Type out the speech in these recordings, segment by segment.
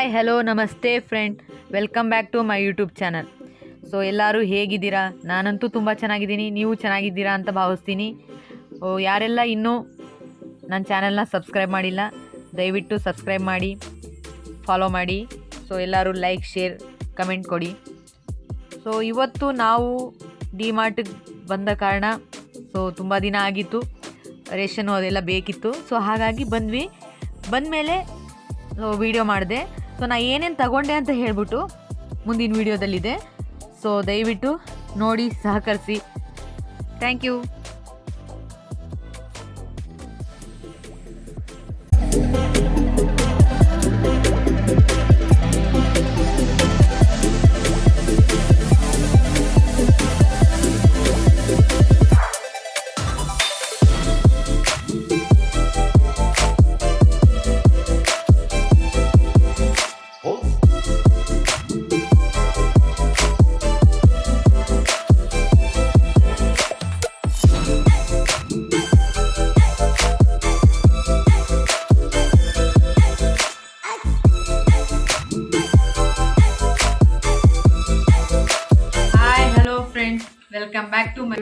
Hi hello ನಮಸ್ತೆ friend welcome back to my YouTube channel so ಎಲ್ಲರೂ ಹೇಗಿದ್ದೀರಾ? ನಾನಂತೂ ತುಂಬ ಚೆನ್ನಾಗಿದ್ದೀನಿ. ನೀವು ಚೆನ್ನಾಗಿದ್ದೀರಾ ಅಂತ ಭಾವಿಸ್ತೀನಿ. ಓ, ಯಾರೆಲ್ಲ ಇನ್ನೂ ನನ್ನ ಚಾನಲ್ನ ಸಬ್ಸ್ಕ್ರೈಬ್ ಮಾಡಿಲ್ಲ ದಯವಿಟ್ಟು ಸಬ್ಸ್ಕ್ರೈಬ್ ಮಾಡಿ ಫಾಲೋ ಮಾಡಿ. ಸೊ ಎಲ್ಲರೂ ಲೈಕ್ ಶೇರ್ ಕಮೆಂಟ್ ಕೊಡಿ. ಸೊ ಇವತ್ತು ನಾವು ಡಿ ಮಾರ್ಟಿಗೆ ಬಂದ ಕಾರಣ ಸೊ ತುಂಬ ದಿನ ಆಗಿತ್ತು. ರೇಷನ್ನು ಅದೆಲ್ಲ ಬೇಕಿತ್ತು. ಸೊ ಹಾಗಾಗಿ ಬಂದ್ವಿ. ಬಂದಮೇಲೆ ವೀಡಿಯೋ ಮಾಡಿದೆ. ಸೊ ನಾ ಏನೇನು ತಗೊಂಡೆ ಅಂತ ಹೇಳ್ಬಿಟ್ಟು ಮುಂದಿನ ವೀಡಿಯೋದಲ್ಲಿದೆ. ಸೊ ದಯವಿಟ್ಟು ನೋಡಿ ಸಹಕರಿಸಿ. Thank you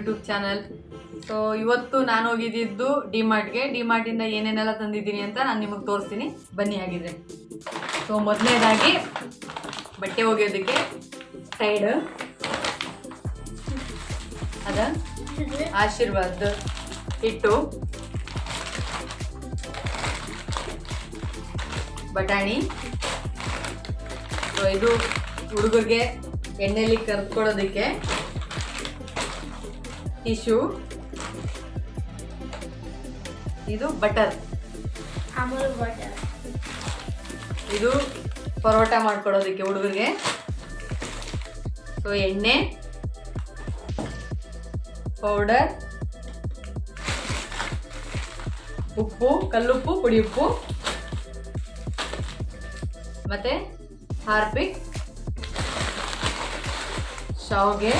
YouTube channel so ಇವತ್ತು ನಾನು ಹೋಗಿದ್ದಿದ್ದು ಡಿಮಾರ್ಟ್ಗೆ ಡಿಮಾರ್ಟಿಂದ ಏನೇನೆಲ್ಲ ತಂದಿದ್ದೀನಿ ಅಂತ ನಾನು ನಿಮಗೆ ತೋರಿಸ್ತೀನಿ. ಬನ್ನಿ ಆಗಿದ್ರೆ ಸೊ ಮೊದಲನೇದಾಗಿ ಬಟ್ಟೆ ಒಗೆಯೋದಕ್ಕೆ ಸೈಡ್ ಅದ ಆಶೀರ್ವಾದ್ ಹಿಟ್ಟು. ಬಟಾಣಿ. ಸೊ ಇದು ಹುಡುಗರಿಗೆ ಎಣ್ಣೆಯಲ್ಲಿ ಕರ್ಕೊಡೋದಕ್ಕೆ ಟಿಶ್ಯೂ ಇದು ಬಟರ್. ಅಮೂಲ್ ಬಟರ್. ಇದು ಪರೋಟ ಮಾಡ್ಕೊಡೋದಕ್ಕೆ ಹುಡುಗರಿಗೆ. ಸೊ ಎಣ್ಣೆ ಪೌಡರ್ ಉಪ್ಪು ಕಲ್ಲುಪ್ಪು ಪುಡಿ ಉಪ್ಪು ಮತ್ತೆ ಹಾರ್ಪಿಕ್ ಶಾವ್ಗೆ.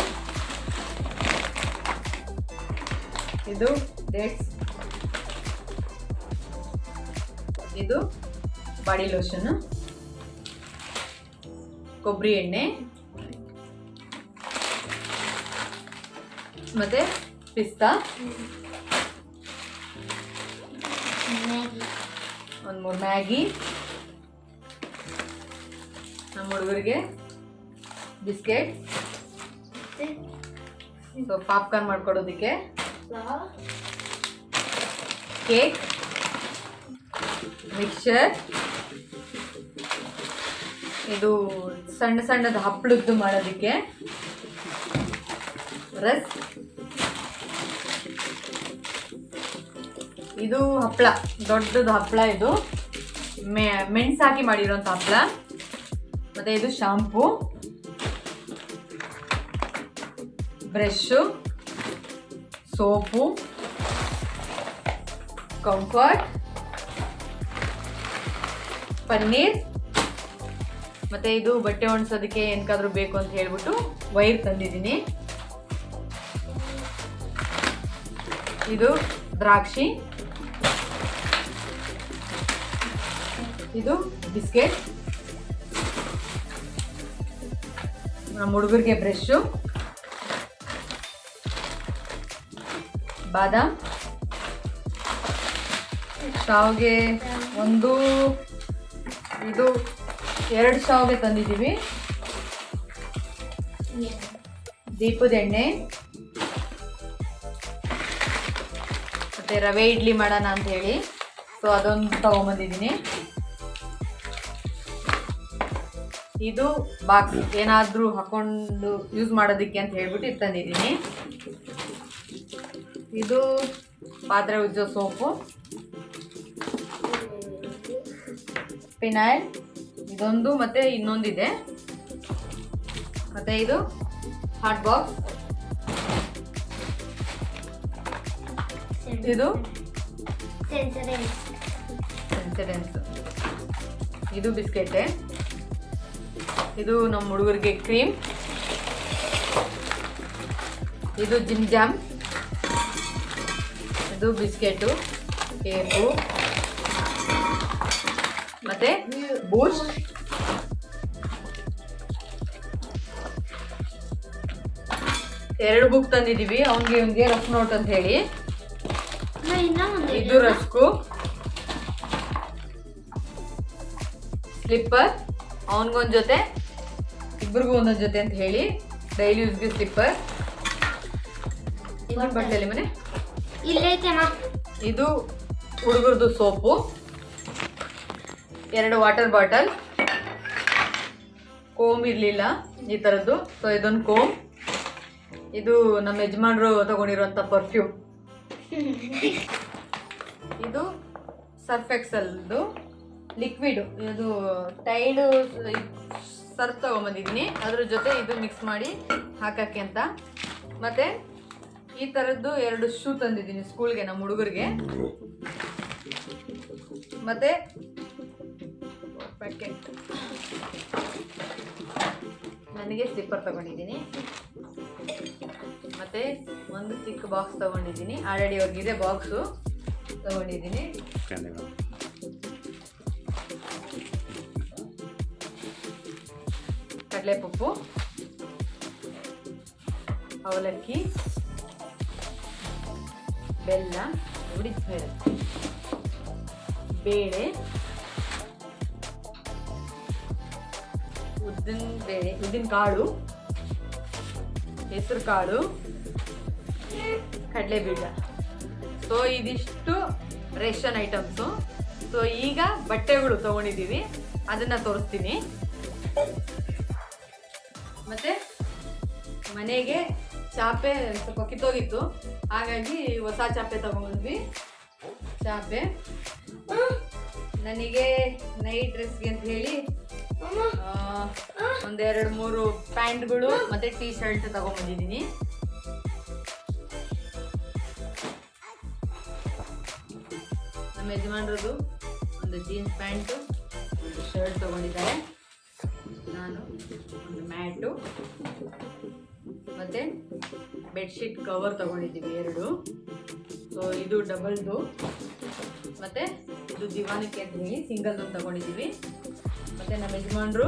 ಇದು ಡೇಟ್ಸ್ ಇದು ಬಾಡಿ ಲೋಷನ್. ಕೊಬ್ಬರಿ ಎಣ್ಣೆ. ಮತ್ತೆ ಪಿಸ್ತಾ. ಒಂದು ಮೂರು ಮ್ಯಾಗಿ. ನಮ್ಮ ಹುಡುಗರಿಗೆ ಬಿಸ್ಕೆಟ್. ಸೊ ಪಾಪ್ಕಾರ್ನ್ ಮಾಡ್ಕೊಡೋದಕ್ಕೆ. ಕೇಕ್ ಮಿಕ್ಸರ್ ಇದು ಸಣ್ಣ ಸಣ್ಣದ ಹಪ್ಪಳದ್ದು ಮಾಡೋದಕ್ಕೆ. ರಸ್. ಇದು ಹಪ್ಪಳ, ದೊಡ್ಡದು ಹಪ್ಪಳ ಇದು. ಮೆ, ಮೆಣಸು ಹಾಕಿ ಮಾಡಿರೋಂಥ ಹಪ್ಪಳ. ಮತ್ತು ಇದು shampoo. Brush soap, Comfort, paneer, ಮತ್ತೆ ಇದು ಬಟ್ಟೆ ಒಣಸೋದಕ್ಕೆ ಏನಕ್ಕಾದ್ರೂ ಬೇಕು ಅಂತ ಹೇಳ್ಬಿಟ್ಟು ವೈರ್ ತಂದಿದ್ದೀನಿ. ಇದು ದ್ರಾಕ್ಷಿ. ಇದು ಬಿಸ್ಕೆಟ್. ನಮ್ಮ ಹುಡುಗರಿಗೆ ಬ್ರಷು ಬಾದಾಮ್. ಶಾವಿಗೆ ಒಂದು, ಇದು ಎರಡು ಶಾವಿಗೆ ತಂದಿದ್ದೀವಿ. ದೀಪದ ಎಣ್ಣೆ. ಮತ್ತೆ ರವೆ ಇಡ್ಲಿ ಮಾಡೋಣ ಅಂತ ಹೇಳಿ. ಸೊ ಅದೊಂದು ತಗೊಂಬಂದಿದ್ದೀನಿ. ಇದು ಬಾಕ್ಸ್ ಏನಾದರೂ ಹಾಕೊಂಡು ಯೂಸ್ ಮಾಡೋದಕ್ಕೆ ಅಂತ ಹೇಳ್ಬಿಟ್ಟು ಇದು ತಂದಿದ್ದೀನಿ. ಇದು ಪಾತ್ರೆ ಉಜ್ಜೋ ಸೋಪು. ಪಿನಾಯ್ಲ್ ಇದೊಂದು ಮತ್ತೆ ಇನ್ನೊಂದಿದೆ. ಮತ್ತೆ ಇದು ಹಾಟ್ ಬಾಕ್ಸ್ ಇದು ಸೆನ್ಸರೆನ್ಸ್ ಇದು ಬಿಸ್ಕೆಟೆ. ಇದು ನಮ್ಮ ಹುಡುಗರಿಗೆ ಕ್ರೀಮ್. ಇದು ಜಿಮ್ ಜಾಮ್. ಇದು ಬಿಸ್ಕೆಟು ಕೇಕು. ಮತ್ತೆ? ಬೂಸ್ಟ್. ಎರಡು ಬುಕ್ ತಂದಿದ್ದೀವಿ ಅವನಿಗೆ ಇವನಿಗೆ ರಫ್ ನೋಟ್ ಅಂತ ಹೇಳಿ. ಇದು ರಸ್ಕು. ಸ್ಲಿಪ್ಪರ್ ಅವನಿಗೊಂದು ಜೊತೆ ಇಬ್ಬರಿಗೂ ಒಂದೊಂದು ಜೊತೆ ಅಂತ ಹೇಳಿ. ಡೈಲಿ ಯೂಸ್ಗೆ ಸ್ಲಿಪ್ಪರ್ ಇನ್ನೊಂದು ಮನೆ? ಇಲ್ಲೈತೆ ಅಮ್ಮ. ಇದು ಹುಡುಗರದು ಸೋಪು. ಎರಡು ವಾಟರ್ ಬಾಟಲ್. ಕೋಮ್ ಇರಲಿಲ್ಲ ಈ ಥರದ್ದು ಸೊ ಇದೊಂದು ಕೋಮ್. ಇದು ನಮ್ಮ ಯಜಮಾನರು ತಗೊಂಡಿರುವಂಥ ಪರ್ಫ್ಯೂಮ್ ಇದು ಸರ್ಫ್ ಎಕ್ಸಲ್ದು ಲಿಕ್ವಿಡ್ ಇದು ಟೈಡು ಸರ್ಫ್ ತೊಗೊಂಬಂದಿದ್ದೀನಿ. ಅದ್ರ ಜೊತೆ ಇದು ಮಿಕ್ಸ್ ಮಾಡಿ ಹಾಕೋಕ್ಕೆ ಅಂತ. ಮತ್ತು ಈ ಥರದ್ದು ಎರಡು ಶೂ ತಂದಿದ್ದೀನಿ ಸ್ಕೂಲ್ಗೆ ನಮ್ಮ ಹುಡುಗರಿಗೆ. ಮತ್ತೆ ಪ್ಯಾಕೆಟ್ ನನಗೆ ಸ್ಲಿಪ್ಪರ್ ತಗೊಂಡಿದ್ದೀನಿ. ಮತ್ತೆ ಒಂದು ಚಿಕ್ಕ ಬಾಕ್ಸ್ ತಗೊಂಡಿದ್ದೀನಿ. ಆಲ್ರೆಡಿ ಅವ್ರಿಗಿದೆ ಬಾಕ್ಸು ತಗೊಂಡಿದ್ದೀನಿ. ಕಡಲೆ ಪಪ್ಪು ಅವಲಕ್ಕಿ ಬೆಲ್ಲ ಉಡಿದ ಬೇಳೆ ಬೇಳೆ ಉದ್ದಿನ ಬೇಳೆ, ಉದ್ದಿನ ಕಾಳು, ಹೆಸರು ಕಾಳು ಕಡಲೆ ಬೀಜ ಸೊ ಇದಿಷ್ಟು ರೇಷನ್ ಐಟಮ್ಸು. ಸೊ ಈಗ ಬಟ್ಟೆಗಳು ತಗೊಂಡಿದ್ದೀವಿ. ಅದನ್ನು ತೋರಿಸ್ತೀನಿ. ಮತ್ತೆ ಮನೆಗೆ ಚಾಪೆ ಸ್ವಲ್ಪ ಕಿತ್ತೋಗಿತ್ತು. ಹಾಗಾಗಿ ಹೊಸ ಚಾಪೆ ತಗೊಂಡ್ವಿ. ಚಾಪೆ. ನನಗೆ ನೈಟ್ ಡ್ರೆಸ್ಗೆ ಅಂತ ಹೇಳಿ ಒಂದೆರಡು ಮೂರು ಪ್ಯಾಂಟ್ಗಳು ಮತ್ತೆ ಟೀ ಶರ್ಟ್ ತಗೊಂಡ್ಬಂದಿದ್ದೀನಿ. ನಮ್ಮ ಯಜಮಾನ್ರದ್ದು ಒಂದು ಜೀನ್ಸ್ ಪ್ಯಾಂಟು, ಒಂದು ಶರ್ಟ್ ತಗೊಂಡಿದ್ದಾರೆ. ನಾನು ಒಂದು ಮ್ಯಾಟು. ಮತ್ತು ಬೆಡ್ಶೀಟ್ ಕವರ್ ತಗೊಂಡಿದ್ದೀವಿ ಎರಡು. ಸೊ ಇದು ಡಬಲ್ದು. ಮತ್ತು ಇದು ದಿವಾನಕ್ಕೆ ಸಿಂಗಲ್ ಸಿಂಗಲ್ದು ತಗೊಂಡಿದ್ದೀವಿ. ಮತ್ತು ನಮ್ಮ ಯಜಮಾನ್ರು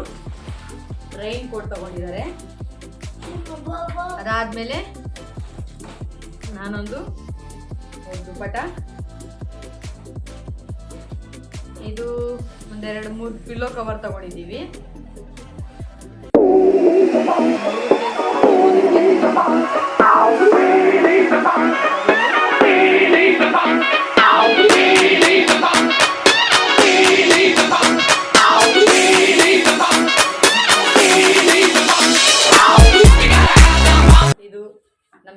ರೈನ್ ಕೋಟ್ ತಗೊಂಡಿದ್ದಾರೆ. ಅದಾದಮೇಲೆ ನಾನೊಂದು ಒಂದು ಪಟ. ಇದು ಒಂದೆರಡು ಮೂರು ಪಿಲ್ಲೋ ಕವರ್ ತಗೊಂಡಿದ್ದೀವಿ.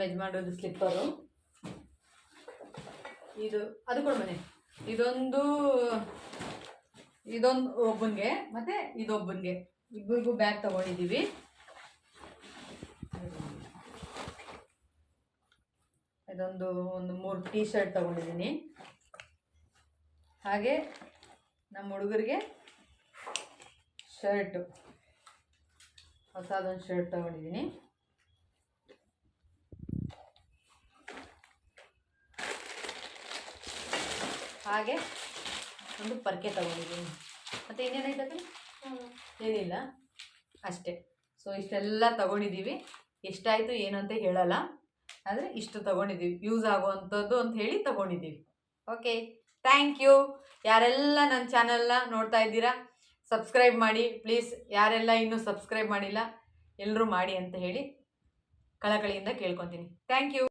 ಯಜಮಾನ್ರದ್ದು ಸ್ಲಿಪ್ಪರು ಇದು ಅದು ಕೊಡು ಮನೆ. ಇದೊಂದು ಇದೊಂದು ಒಬ್ಬನಿಗೆ ಮತ್ತೆ ಇದೊಬ್ಬನಿಗೆ. ಇಬ್ಬರಿಗೂ ಬ್ಯಾಗ್ ತಗೊಂಡಿದ್ದೀವಿ. ಇದೊಂದು ಒಂದು ಮೂರು ಟೀ ಶರ್ಟ್ ತಗೊಂಡಿದ್ದೀನಿ. ಹಾಗೆ ನಮ್ಮ ಹುಡುಗರಿಗೆ ಶರ್ಟು ಹೊಸದೊಂದು ಶರ್ಟ್ ತಗೊಂಡಿದ್ದೀನಿ. ಹಾಗೆ ಒಂದು ಪರ್ಕೆ ತಗೊಂಡಿದ್ದೀನಿ. ಮತ್ತು ಇನ್ನೇನೈತದೆ ಏನಿಲ್ಲ. ಅಷ್ಟೇ. ಸೊ ಇಷ್ಟೆಲ್ಲ ತಗೊಂಡಿದ್ದೀವಿ. ಎಷ್ಟಾಯಿತು, ಏನು ಅಂತ ಹೇಳಲ್ಲ. ಆದರೆ ಇಷ್ಟು ತಗೊಂಡಿದ್ದೀವಿ. ಯೂಸ್ ಆಗುವಂಥದ್ದು ಅಂತ ಹೇಳಿ ತಗೊಂಡಿದ್ದೀವಿ. ಓಕೆ ಥ್ಯಾಂಕ್ ಯು ಯಾರೆಲ್ಲ ನನ್ನ ಚಾನಲ್ನ ನೋಡ್ತಾ ಇದ್ದೀರಾ ಸಬ್ಸ್ಕ್ರೈಬ್ ಮಾಡಿ. ಪ್ಲೀಸ್ ಯಾರೆಲ್ಲ ಇನ್ನೂ ಸಬ್ಸ್ಕ್ರೈಬ್ ಮಾಡಿಲ್ಲ ಎಲ್ಲರೂ ಮಾಡಿ ಅಂತ ಹೇಳಿ ಕಳಕಳಿಯಿಂದ ಕೇಳ್ಕೊತೀನಿ. Thank you